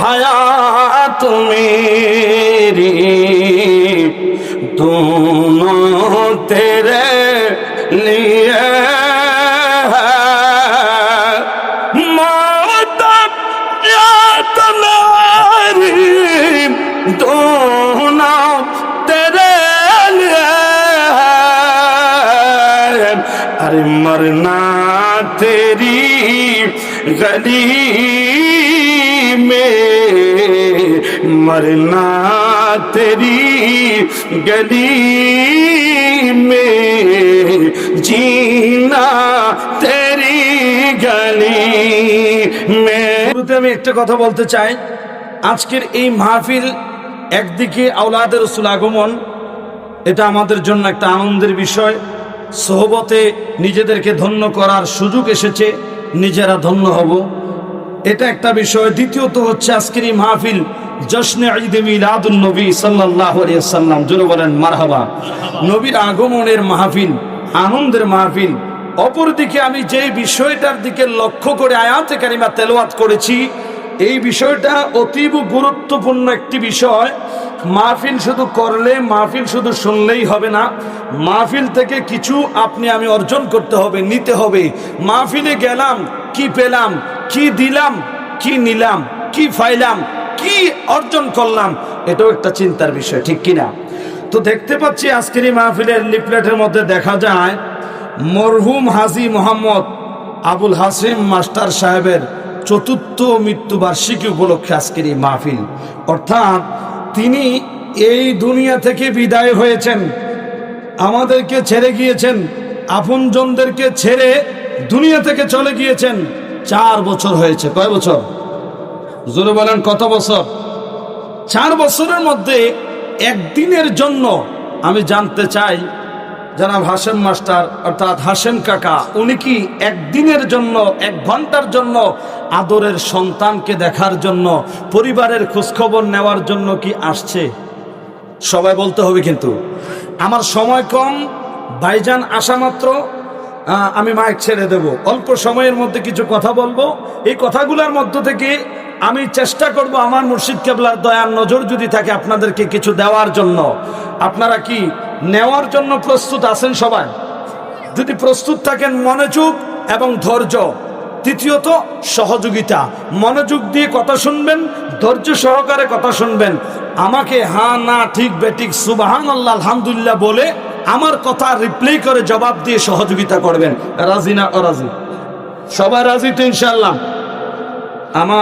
हयात मेरी दोनों तेरे लिए है मौत या तलवारी दोनों तेरे लिए है अरे मरना तेरी गली میں مرنا تیری گلی میں جینا تیری گلی میں শুরুতে আমি একটা কথা বলতে চাই। আজকের এই মাহফিল একদিকে আউলাদের রসুল আগমন, এটা আমাদের জন্য একটা আনন্দের বিষয়। সহবতে নিজেদেরকে ধন্য করার সুযোগ এসেছে, নিজেরা ধন্য হব। এটা একটা বিষয়। দ্বিতীয়ত হচ্ছে আজকের এই মাহফিল জশ্নে ঈদ মিলাদুন নবী আলাইহি সাল্লাম জোরে বলেন, মারহাবা। নবীর আগমনের মাহফিল, আনন্দের মাহফিল। অপরদিকে আমি যে বিষয়টার দিকে লক্ষ্য করে আয়াতে কারিমা তেলাওয়াত করেছি, এই বিষয়টা অতীব গুরুত্বপূর্ণ একটি বিষয়। মাহফিল শুধু করলে, মাহফিল শুধু শুনলেই হবে না। মাহফিল থেকে কিছু আপনি আমি অর্জন করতে হবে, নিতে হবে। মাহফিলে গেলাম, কি পেলাম? কি দিলাম, কি নিলাম, কি ফাইলাম কি অর্জন করলাম, এটাও একটা চিন্তার বিষয়, ঠিক কিনা? তো দেখতে পাচ্ছি আজকের এই মাহফিলের লিফলেটের মধ্যে দেখা যায়, মরহুম হাজি মোহাম্মদ আবুল হাসিম মাস্টার সাহেবের চতুর্থ মৃত্যুবার্ষিকী উপলক্ষে আজকের এই মাহফিল। অর্থাৎ তিনি এই দুনিয়া থেকে বিদায় হয়েছেন, আমাদেরকে ছেড়ে গিয়েছেন, আপনজনদেরকে ছেড়ে দুনিয়া থেকে চলে গিয়েছেন। চার বছর হয়েছে। কয় বছর? জোরে বলেন, কত বছর? চার বছরের মধ্যে একদিনের জন্য আমি জানতে চাই, জানাব হাসেম মাস্টার, অর্থাৎ হাসেম কাকা, উনি কি একদিনের জন্য, এক ঘণ্টার জন্য আদরের সন্তানকে দেখার জন্য, পরিবারের খোঁজখবর নেওয়ার জন্য কি আসছে? সবাই বলতে হবে কিন্তু। আমার সময় কম, ভাইজান আসা মাত্র। আমি মাইক ছেড়ে দেব। অল্প সময়ের মধ্যে কিছু কথা বলব। এই কথাগুলোর মধ্য থেকে আমি চেষ্টা করব আমার মুর্শিদ কেবলার দয়ার নজর যদি থাকে আপনাদেরকে কিছু দেওয়ার জন্য। আপনারা কি নেওয়ার জন্য প্রস্তুত আছেন সবাই? যদি প্রস্তুত থাকেন মনোযোগ এবং ধৈর্য। তৃতীয়ত, সহযোগিতা। মনোযোগ দিয়ে কথা শুনবেন, ধৈর্য সহকারে কথা শুনবেন। আমাকে হা না ঠিক বেঠিক সুবাহান আল্লাহ আলহামদুলিল্লাহ বলে আমার কথা রিপ্লাই করে জবাব দিয়ে সহযোগিতা করবেন। রাজি না অরাজি? সবাই রাজি তো ইনশাল্লাহ আমার